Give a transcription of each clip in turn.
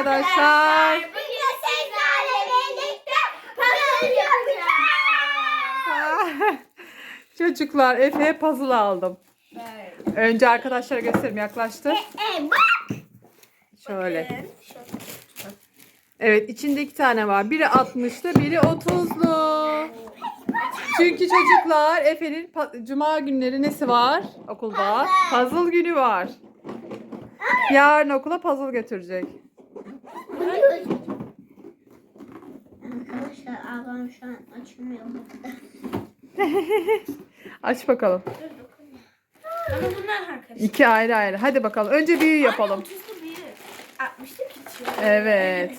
arkadaşlar. Bugün sizlerle birlikte puzzle yapacağız. Çocuklar Efe'ye puzzle aldım. Önce arkadaşlara göstereyim yaklaştır. E bak. Şöyle. Evet içinde iki tane var. Biri 60'lı biri 30'lu. Çünkü çocuklar Efe'nin cuma günleri nesi var okulda? Puzzle günü var. Yarın okula puzzle götürecek. Arkadaşlar ablam şu an açılmıyor. Aç bakalım. Ama bunlar arkadaşlar. İki ayrı ayrı. Hadi bakalım. Önce büyüğü yapalım. 30'lu büyük. 60'lı küçük. Evet.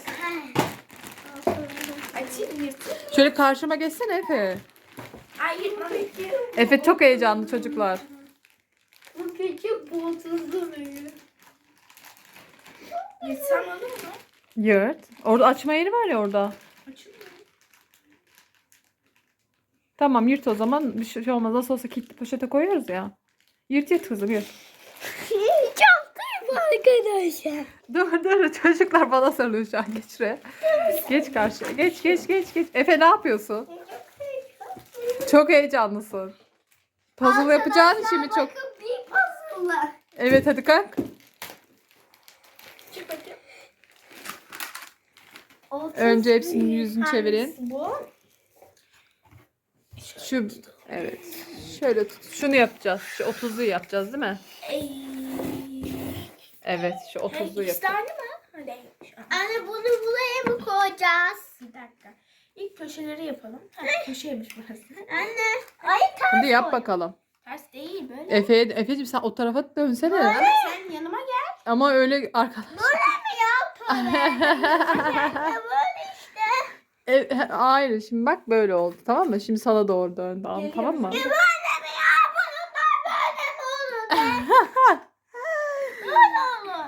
Açayım. Şöyle karşıma geçsene Efe. Ay. Efe çok heyecanlı çocuklar. Bu küçük bu 30'lu büyük. Yırtsam olur mu? Yırt. Orada açma yeri var ya orada. Açılmıyor. Tamam yırt o zaman. Bir şey olmaz. Nasıl olsa kilitli poşete koyuyoruz ya. Yırt yırt kızım yırt. Çok kayıp arkadaşlar. Dur dur çocuklar bana sarılıyor şu an. Geç şuraya. Geç karşıya. Geç geç geç geç. Efe ne yapıyorsun? Çok heyecanlısın. Puzzle yapacağın için mi çok? Bakın bir puzzle. Evet hadi kalk. Çık bakayım. Önce hepsinin yüzünü çevirin. Bu. Şu evet. Şöyle tut. Şunu yapacağız. Şu 30'luyu yapacağız değil mi? Evet şu Hey, 30'luyu ikisi de yapacağız. mı? Anne bunu buraya mı koyacağız? Bir dakika. İlk köşeleri yapalım. Ha, köşeymiş burası. Anne. Ay ters Hadi yap koy. bakalım. Ters değil böyle. Efe, Efe'cim sen o tarafa dönsene. Sen yanıma gel. Ama öyle arkadaş. Böyle mi ya? E, hayır şimdi bak böyle oldu tamam mı? Şimdi sana doğru dön tamam, Geliyor tamam mı? Böyle mi ya? Da böyle mi olur? Böyle olur.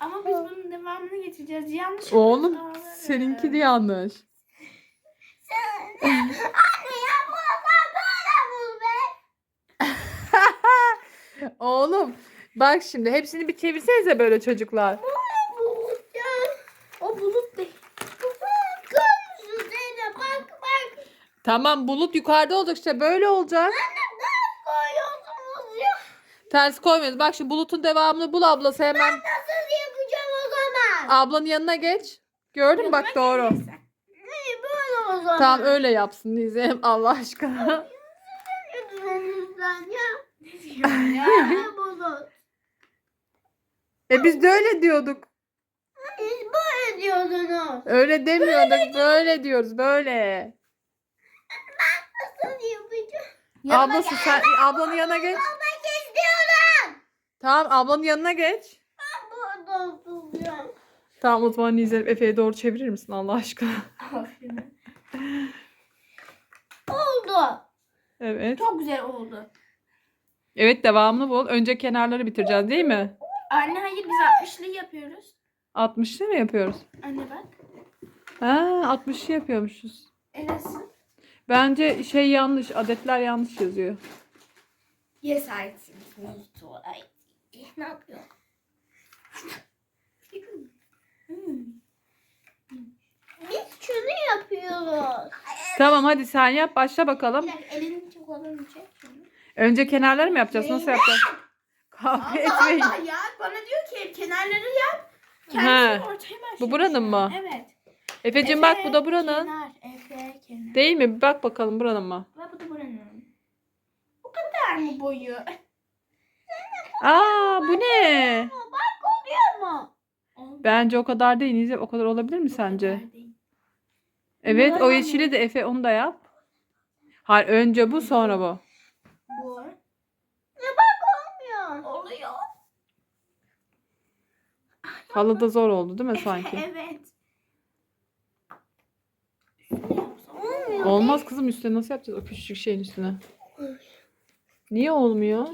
Ama biz bunun devamını getireceğiz. Yanlış Oğlum yapıyoruz. Seninki de yanlış. Sen- Anne ya da böyle mi be? Oğlum bak şimdi hepsini bir çevirsenize böyle çocuklar. Bulut ya. O bulut değil. Kırmızı Zeynep bak bak. Tamam bulut yukarıda olacak işte böyle olacak. Koyuyorsunuz ya? Ters koymuyoruz. Bak şimdi bulutun devamını bul ablası hemen. Nasıl yapacağım o zaman? Ablanın yanına geç. Gördün mü bak doğru. Ne böyle o zaman? Tamam öyle yapsın Nizem Allah aşkına. Lütfen ya. Ne diyorsun ya? Ne bulut? E biz de öyle diyorduk. Siz böyle diyordunuz. Öyle demiyorduk. Böyle diyoruz böyle. Nasıl yapacağım? Yanıma Ablası sen ablanın yanına geç. Olmak istiyorum. Tamam ablanın yanına geç. Ben burada. Tamam o zaman Nizem Efe'ye doğru çevirir misin Allah aşkına? Oldu. Evet. Çok güzel oldu. Evet devamını bul. Önce kenarları bitireceğiz değil mi? Anne hayır biz 60'lı yapıyoruz. 60'lı mı yapıyoruz? Anne bak. Ha 60'lı yapıyormuşuz. E nasıl? Bence şey yanlış. Adetler yanlış yazıyor. Yes I think me too. Ay. Ne yapıyor? Hmm. Biz şunu yapıyoruz. Tamam hadi sen yap. Başla Bir bakalım. dakika elini çok. Önce kenarları mı yapacağız? Nasıl yapacağız? Kavga etmeyin. Allah ya. Bana diyor ki kenarları yap. Kendisi ortaya başlıyor. Bu buranın mı? Evet. Efe'cim bak bu da buranın. Kenar. Efe kenar. Değil mi? Bir bak bakalım buranın mı? Bak bu da buranın. Bu kadar mı boyu? Aa bu ne? Bak oluyor mu? Bence o kadar değil. Nizem o kadar olabilir mi sence? Evet o yeşili de Efe onu da yap. Hayır önce bu sonra bu. Bu. Ya bak olmuyor. Oluyor. Halı da zor oldu değil mi sanki? evet. Üstüne yapsam. Olmuyor. Olmaz kızım üstüne nasıl yapacağız o küçücük şeyin üstüne? Niye olmuyor?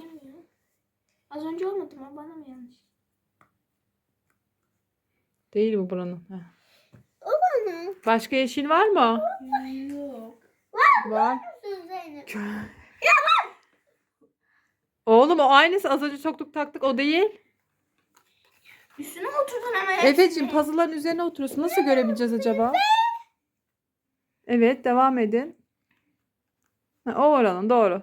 Az önce olmadı mı? Bana mı yanlış? Değil bu buranın. Heh. O bana. Başka yeşil var mı? Yok. Var. Nasıl Zeynep? Oğlum o aynısı az önce çokluk taktık o değil. Üstüne oturdun ama. Efeciğim puzzle'ların üzerine oturuyorsun. Nasıl görebileceğiz acaba? Evet devam edin. Ha, o oranın doğru.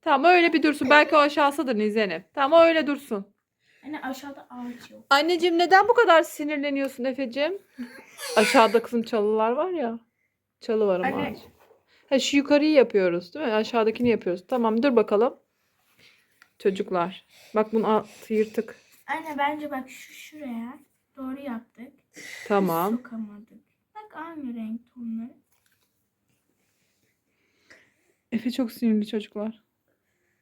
Tamam öyle bir dursun. Belki o aşağısıdır Nizenep. Tamam o öyle dursun. Hani aşağıda ağaç yok. Anneciğim neden bu kadar sinirleniyorsun Efeciğim? Aşağıda kızım çalılar var ya. Çalı var ama. Anne. ağaç. Ha, şu yukarıyı yapıyoruz değil mi? Aşağıdakini yapıyoruz. Tamam dur bakalım. Çocuklar. Bak bunun altı yırtık. Anne bence bak şu şuraya doğru yaptık. Tamam. Sokamadık. Bak aynı renk tonları. Efe çok sinirli çocuklar.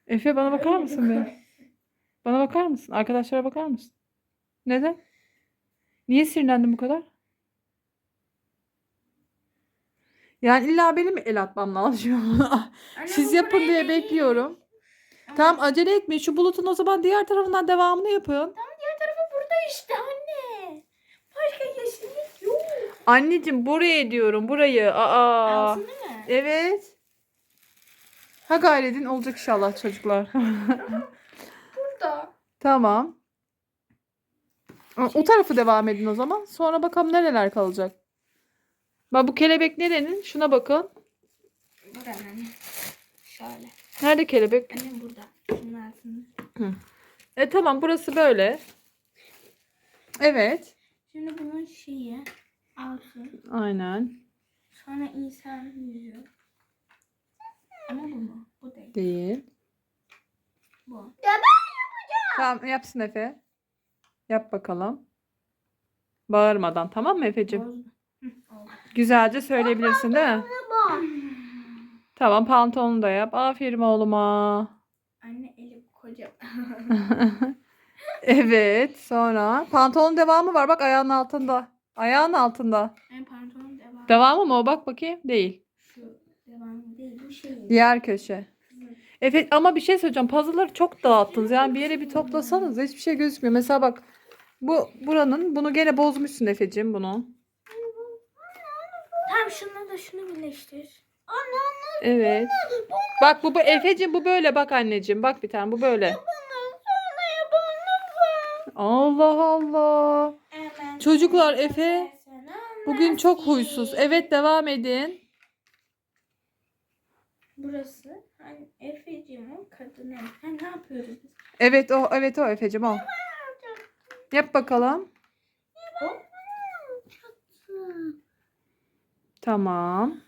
Efe bana bakar mısın be? Bana bakar mısın? Arkadaşlara bakar mısın? Neden? Niye sinirlendin bu kadar? Yani illa benim el atmam lazım? Siz yapın diye bekliyorum. Ama Tamam acele etmeyin. Şu bulutun o zaman diğer tarafından devamını yapın. Diğer tarafı burada işte anne. Başka yeşillik yok. Anneciğim buraya diyorum. Burayı. Aa. Altını mı? Evet. Ha gayredin olacak inşallah çocuklar. Burada. Tamam. O tarafı devam edin o zaman. Sonra bakalım nereler kalacak. Bak bu kelebek nerenin? Şuna bakın. Burada anne. Şöyle. Nerede kelebek? Annem burada. Şunun altında. E tamam burası böyle. Evet. Şimdi bunun şeyi. Altı. Aynen. Sonra insan yüzü. Ama bu mu? Bu değil. Değil. Bu. Tamam yapsın Efe. Yap bakalım. Bağırmadan tamam mı Efe'cim? Güzelce söyleyebilirsin değil mi? Bu. Tamam pantolonu da yap. Aferin oğluma. Anne elim koca. Evet sonra pantolonun devamı var bak ayağın altında. Ayağın altında. Anne pantolon devam. Devamı mı o bak bakayım. Değil. Değil. Bu şey. Diğer köşe. Evet ama bir şey söyleyeceğim. Puzzle'ları çok dağıttınız. Yani bir yere bir toplasanız hiçbir şey gözükmüyor. Mesela bak bu buranın bunu gene bozmuşsun Efe'cim bunu. Tamam şununla da şunu birleştir. Evet. Bak bu, bu Efe'cim bu böyle bak anneciğim. Bak bir tane bu böyle. Allah Allah. Hemen Çocuklar, Efe, Bugün çok huysuz. Evet devam edin. Burası hani Efe'cim o kadını. Ha, ne yapıyoruz biz? Evet o evet o Efe'cim o. Yap bakalım. Hop. Tamam.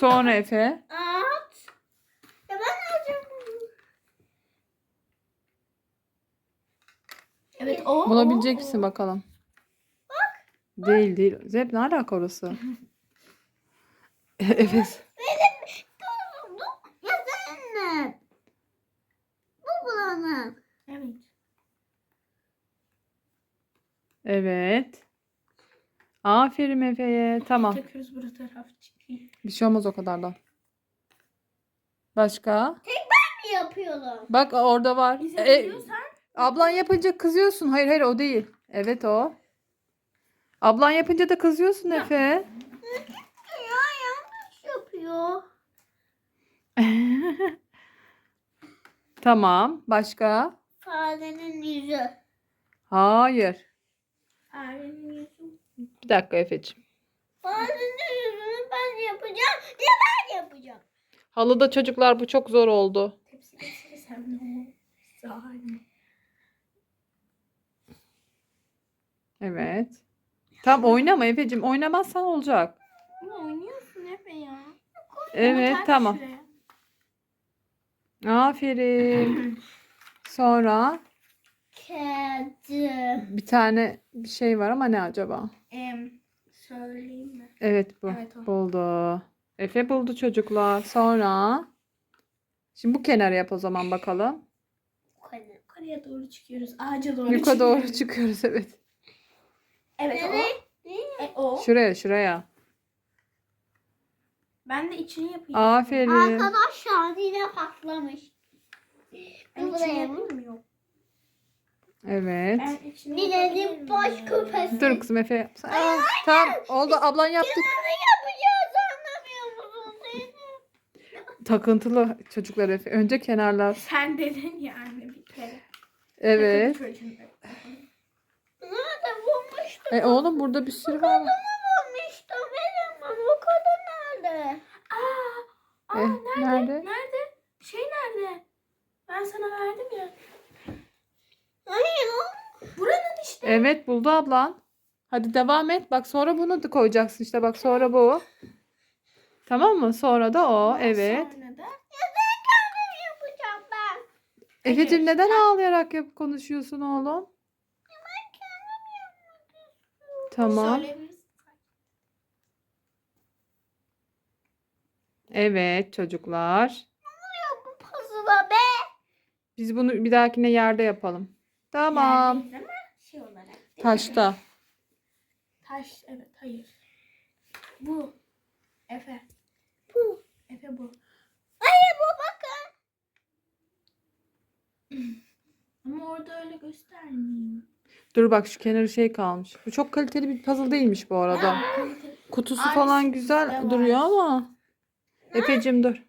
Sonra Efe. At. Ya ben alacağım. Evet o. Bulabilecek o, misin o. bakalım. Değil değil. Zep ne alaka orası? evet. Dur, dur. Ya sen Bulanık. Evet. Evet. Aferin Efe'ye. Tamam. Takıyoruz bu taraf çıkıyor. Bir şey olmaz o kadardan. Başka? Ne yapıyorum? Bak orada var. Bize E, ablan yapınca kızıyorsun. Hayır hayır o değil. Evet o. Ablan yapınca da kızıyorsun Efe. Ya yanlış yapıyor. tamam. Başka? Farenin yüzü. Hayır. farenin yüzü. Bir dakika Efe'ciğim. Farenin yüzünü ben yapacağım. Ya ben yapacağım. Halıda çocuklar bu çok zor oldu. Tepsi ne. Evet. Tam oynama Efe'cim. Oynamazsan olacak. Ama oynuyorsun Efe ya. Evet tamam. şuraya. Aferin. Sonra Kedi. bir tane bir şey var ama ne acaba? Em, söyleyeyim mi? Evet bu. Evet, o. Buldu. Efe buldu çocuklar. Sonra şimdi bu kenara yap o zaman bakalım. Yukarıya doğru çıkıyoruz. Ağaca doğru Yukarı doğru çıkıyoruz. çıkıyoruz evet. Evet o. Evet. E, o. Şuraya şuraya. Ben de içini yapayım. Aferin. Arkadaşlar yine patlamış. Ben Bu içini buraya yapayım mı? Yok. Evet. Ben içini Ninenin yapabilirim baş ya. küpesi. Dur kızım Efe. Aa, tamam oldu ablan yaptı. Kenarı yapacağız anlamıyor musun seni? Takıntılı çocuklar Efe. Önce kenarlar. Sen dedin ya anne bir kere. Evet. Sakın çocuğun- E oğlum burada bir sürü var. Olmuştu benim ama o kadar nerede? Aa, aa Eh, nerede? nerede? Şey nerede? Ben sana verdim ya. Hayır. Buranın işte. Evet buldu ablan. Hadi devam et. Bak sonra bunu da koyacaksın işte. Bak sonra bu. Tamam mı? Sonra da o. Evet. Sonra da Ya ben kendim yapacağım ben. Efe'cim neden ağlayarak yap konuşuyorsun oğlum? Tamam. söyleyebilirsin. Evet çocuklar. Ya bu puzzle'a be. Biz bunu bir dahakine yerde yapalım. Tamam. Yerdeyiz ama şey olarak. değil mi? Taşta. Taş evet hayır. Bu. Efe. Bu. Efe bu. Hayır bu bakın. Ama orada öyle göstermiyor. Dur bak şu kenarı şey kalmış. Bu çok kaliteli bir puzzle değilmiş bu arada. Kutusu Aynısı falan bizde güzel var. duruyor ama. Efe'cim dur.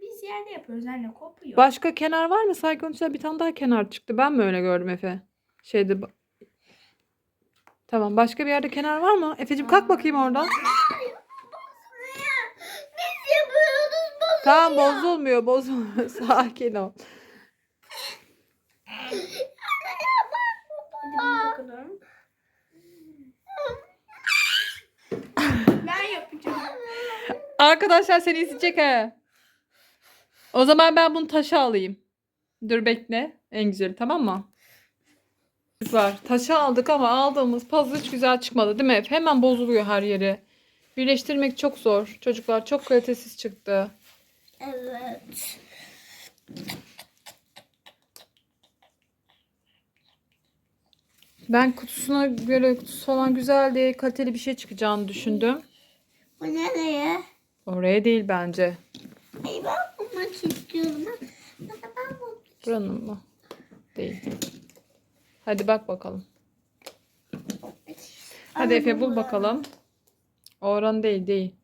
Biz yerde yapıyoruz anne kopuyor. Başka kenar var mı? Sanki onun içinde bir tane daha kenar çıktı. Ben mi öyle gördüm Efe? Şeyde Tamam. Başka bir yerde kenar var mı? Efe'cim kalk bakayım oradan. Biz yapıyoruz bu. Tamam bozulmuyor. Bozulmuyor. Sakin ol. Hadi bunu takalım. ben yapacağım. Arkadaşlar seni izleyecek he. O zaman ben bunu taşa alayım. Dur bekle. En güzeli tamam mı? Var. Taşı aldık ama aldığımız puzzle hiç güzel çıkmadı değil mi? Hemen bozuluyor her yeri. Birleştirmek çok zor. Çocuklar çok kalitesiz çıktı. Evet. Ben kutusuna göre kutusu falan güzeldi. Kaliteli bir şey çıkacağını düşündüm. Bu nereye? Oraya değil bence. Ay ben bulmak istiyorum. Ben ben bu. Buranın mı? Değil. Hadi bak bakalım. Hadi Efe bul bakalım. Oran değil değil.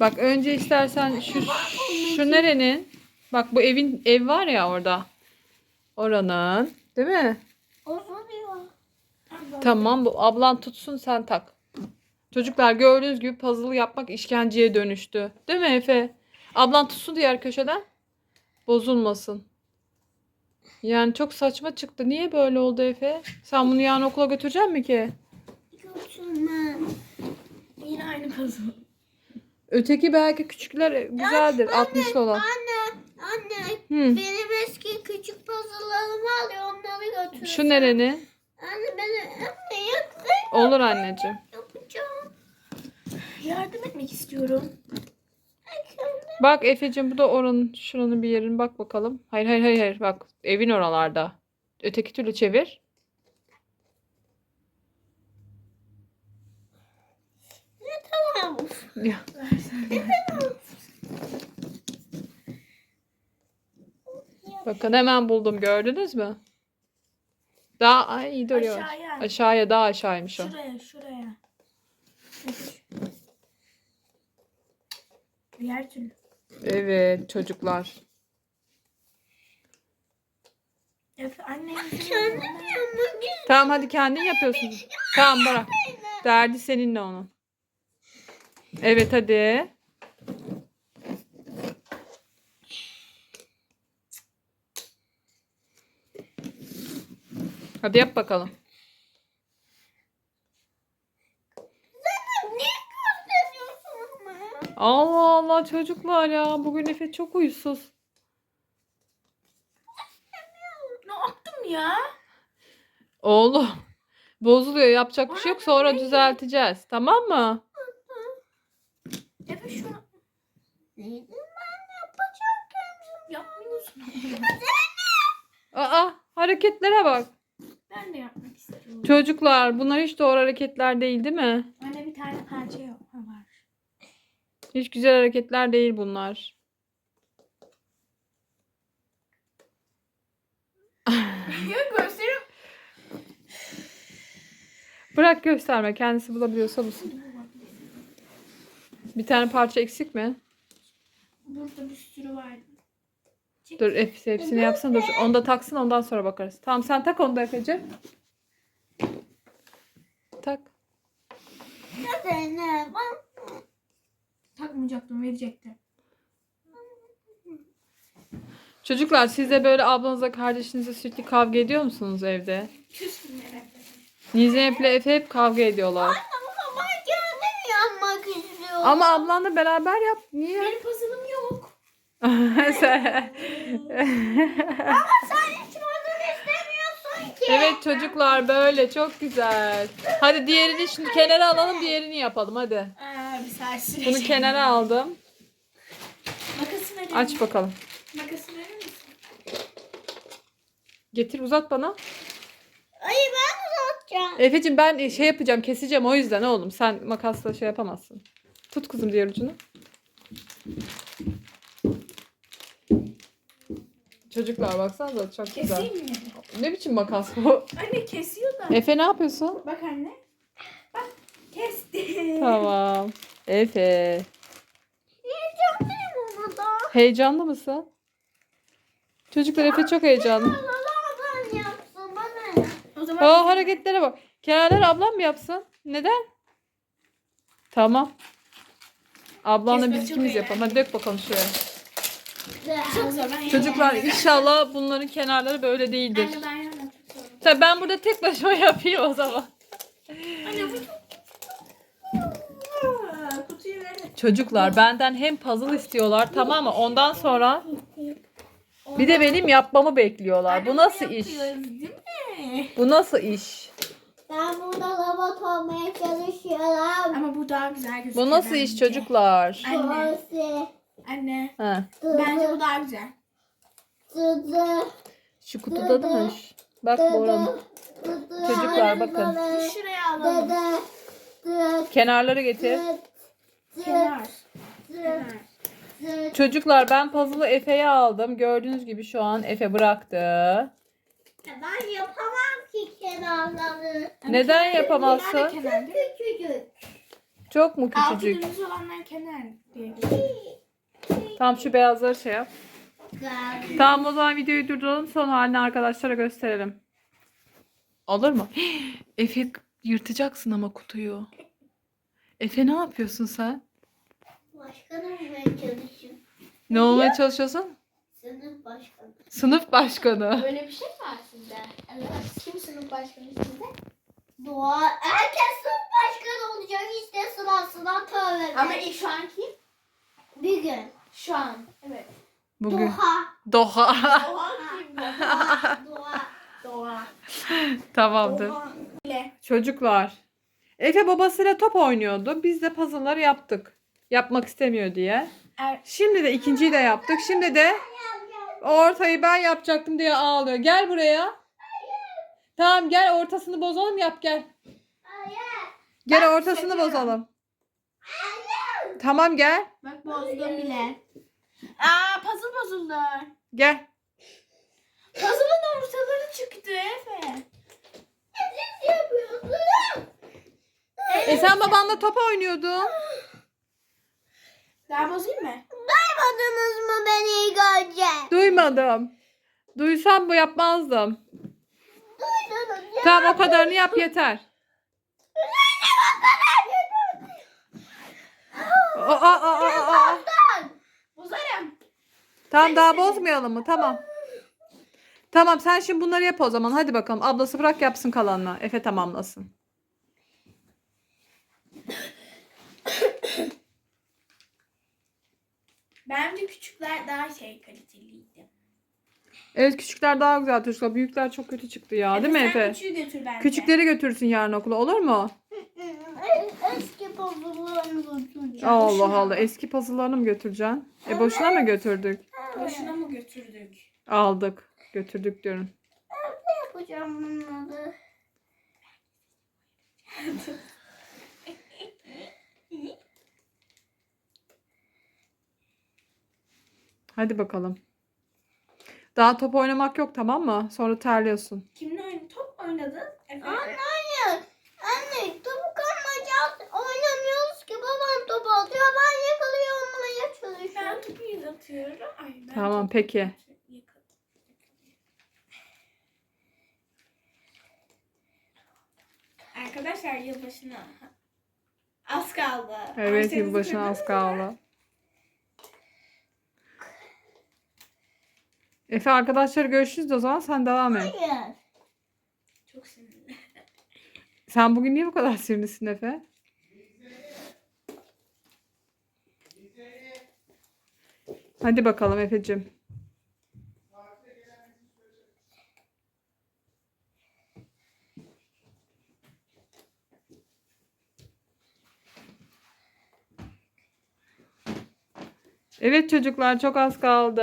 Bak önce istersen şu şu nerenin? Bak bu evin ev var ya orada. Oranın. Değil mi? Oluyor. Tamam bu ablan tutsun sen tak. Çocuklar gördüğünüz gibi puzzle yapmak işkenceye dönüştü. Değil mi Efe? Ablan tutsun diğer köşeden. Bozulmasın. Yani çok saçma çıktı. Niye böyle oldu Efe? Sen bunu yarın okula götürecek mi ki? Götürme. Yine aynı puzzle. Öteki belki küçükler güzeldir. 60'lı olan. Anne, anne. Hı. Benim eski küçük puzzle'larımı alıyor onları götür. Şu nereni? Anne ben anne yapayım. Olur anneciğim. Yapacağım. Yardım etmek istiyorum. Bak Efe'cim bu da oranın şuranın bir yerin. Bak bakalım. Hayır hayır hayır. hayır. Bak evin oralarda. Öteki türlü çevir. Tamam. Ya. Bakın hemen buldum. Gördünüz mü? Daha ay iyi duruyor. Aşağıya. Aşağıya daha aşağıymış o. Şuraya şuraya. Diğer türlü. Evet çocuklar. Efe Tamam hadi kendin yapıyorsun. Tamam bırak. Derdi seninle onun. Evet hadi. Hadi yap bakalım. Niye gösteriyorsun ama? Allah Allah çocuklar ya. Bugün Efe çok huysuz. Ne yaptım ya? Oğlum. Bozuluyor. Yapacak bir şey yok. Sonra düzelteceğiz. Tamam mı? Efe şunu Neydi ben yapacaktım. yapmıyorsun. Aa hareketlere bak. ben de yapmak istiyorum. Çocuklar bunlar hiç doğru hareketler değil değil mi? Anne bir tane parça. Hiç güzel hareketler değil bunlar. Gösterim. Bırak gösterme. Kendisi bulabiliyorsa bulsun. Bir tane parça eksik mi? Burada bir sürü var. Dur hepsi, hepsini yapsın. Dur onu da taksın ondan sonra bakarız. Tamam sen tak onu da Efe'ciğim. tak. Zeynep. Takmayacaktım verecektim. Çocuklar siz de böyle ablanızla kardeşinizle sürekli kavga ediyor musunuz evde? Küstüm etme. Nizeyep'le Efe hep kavga ediyorlar. Ama ben kendim yapmak istiyorum. Ama ablanla beraber yap. Niye? Benim puzzle'ım yok. Sen- Sen hiç bunu istemiyorsun ki. evet çocuklar böyle çok güzel. Hadi diğerini şimdi kenara alalım diğerini yapalım hadi. Aa, saat sürecek. Bunu kenara aldım. Makası verir Aç bakalım. Makası verir misin? Getir uzat bana. Ay ben uzatacağım. Efe'cim ben şey yapacağım keseceğim o yüzden oğlum. Sen makasla şey yapamazsın. Tut kızım diğer ucunu. Çocuklar baksanıza çok güzel. Keseyim mi? Ne biçim makas bu? Anne kesiyor da. Efe ne yapıyorsun? Bak anne. Bak kesti. Tamam. Efe. Benim onu da. Heyecanlı mısın? Çocuklar Efe çok heyecanlı. Laladan yapsın bana ne? O zaman Aa hareketlere bak. Kenarları ablam mı yapsın? Neden? Tamam. Ablanla Kesmek biz çok ikimiz yapalım. Hadi dök bakalım şuraya. çok zor. Ben Çocuklar inşallah bunların kenarları böyle değildir. Anne ben. Tabii ben burada tek başıma yapayım o zaman. Anne bu çok... Aa, Kutuyu ver. Çocuklar benden hem puzzle istiyorlar tamam mı? Ondan sonra bir de benim yapmamı bekliyorlar. Bu nasıl iş? Bu nasıl iş? Ben burada robot olmaya çalışıyorum. Ama bu daha güzel gözüküyor Bu nasıl iş bence. çocuklar? Anne. Sosi. Anne. Ha, Bence bu daha güzel. Dıdı. şu kutuda da mı? Bak Boran. Dıdı. Çocuklar bakın. Şuraya alalım. Dıdı. Dıdı. Kenarları getir. Kenar. Kenar. Çocuklar ben puzzle'ı Efe'ye aldım. Gördüğünüz gibi şu an Efe bıraktı. Ben yapamam ki kenarları. Neden yapamazsın? Kenar? Küçücük. Çok mu Altı küçücük? dümdüz olanlar kenar diye geçiyor. Tamam şu beyazları şey yap. Tamam o zaman videoyu durduralım. Son halini arkadaşlara gösterelim. Olur mu? Efe yırtacaksın ama kutuyu. Efe ne yapıyorsun sen? Başkanım olmaya çalışıyorum. Ne olmaya çalışıyorsun? Sınıf başkanı. Sınıf başkanı. Böyle bir şey var sizde. Evet. Kim sınıf başkanı sizde? Doğa. Herkes sınıf başkanı olacak. İşte sırasına tövbe. Ama ilk şu an kim? Bir gün. Şu an. Evet. Bugün. Doğa. Doğa. Doğa kim? Doğa. Doğa. Doğa. Tamamdır. Doğa. Çocuklar. Efe babasıyla top oynuyordu. Biz de puzzle'ları yaptık. Yapmak istemiyor diye. Er, Şimdi de ikinciyi de yaptık. Şimdi de ortayı ben yapacaktım diye ağlıyor. Gel buraya. Tamam gel ortasını bozalım yap gel. Gel ortasını seçiyorum. bozalım. Tamam gel. bak bozdum bile. Aa puzzle bozuldu. Gel. Puzzle'ın ortaları çıktı Efe. Siz yapıyorsunuz. E sen babanla top oynuyordun. Daha bozayım mı? Duymadınız mı beni ilk önce? Duymadım. Duysam bu yapmazdım. Duydunuz ya. Tamam o kadarını yap yeter. Aa, aa, aa, aa, aa. Bozarım. Tamam daha bozmayalım mı? Tamam. Tamam sen şimdi bunları yap o zaman. Hadi bakalım. Ablası bırak yapsın kalanını. Efe tamamlasın. Bence küçükler daha şey kaliteliydi. Evet küçükler daha güzel çocuklar. Büyükler çok kötü çıktı ya. Değil mi sen Efe? küçüğü götür bence. Küçükleri götürsün yarın okula olur mu? Eski puzzle'larını götüreceğim. Allah Allah. Eski puzzle'larını mı götüreceksin? E boşuna mı götürdük? Boşuna mı götürdük? Aldık. Götürdük diyorum. yapacağım bunları? Hadi bakalım. Daha top oynamak yok tamam mı? Sonra terliyorsun. Kimle oyn top oynadın? Efe. Anne hayır. Anne topuk almayacağız. Oynamıyoruz ki. Babam top atıyor. Ben yakalıyor olmaya Ben çalışıyorum. topu atıyorum. Ay, ben Tamam, topu peki. yakaladım. Arkadaşlar yılbaşına az kaldı. Evet Arsanızı yılbaşına az kırdınız mı? kaldı. Efe arkadaşlar görüşürüz o zaman sen devam et. Hayır. Çok sinirli. Sen bugün niye bu kadar sinirlisin Efe? Hadi bakalım Efe'cim. Evet çocuklar çok az kaldı.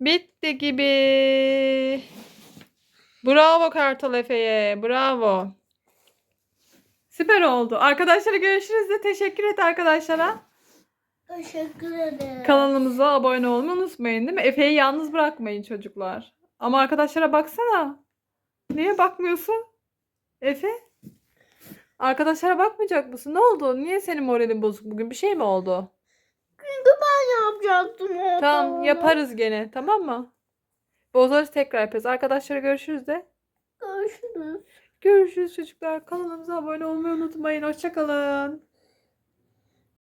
Bitti gibi. Bravo Kartal Efe'ye. Bravo. Süper oldu. Arkadaşlara görüşürüz de teşekkür et arkadaşlara. Teşekkür ederim. Kanalımıza abone olmayı unutmayın değil mi? Efe'yi yalnız bırakmayın çocuklar. Ama arkadaşlara baksana. Niye bakmıyorsun? Efe? Arkadaşlara bakmayacak mısın? Ne oldu? Niye senin moralin bozuk bugün? Bir şey mi oldu? Çünkü ben yapacaktım. o Tamam yaparız gene. Tamam mı? Bozarız tekrar yaparız. Arkadaşlara görüşürüz de. Görüşürüz. Görüşürüz çocuklar. Kanalımıza abone olmayı unutmayın. Hoşçakalın.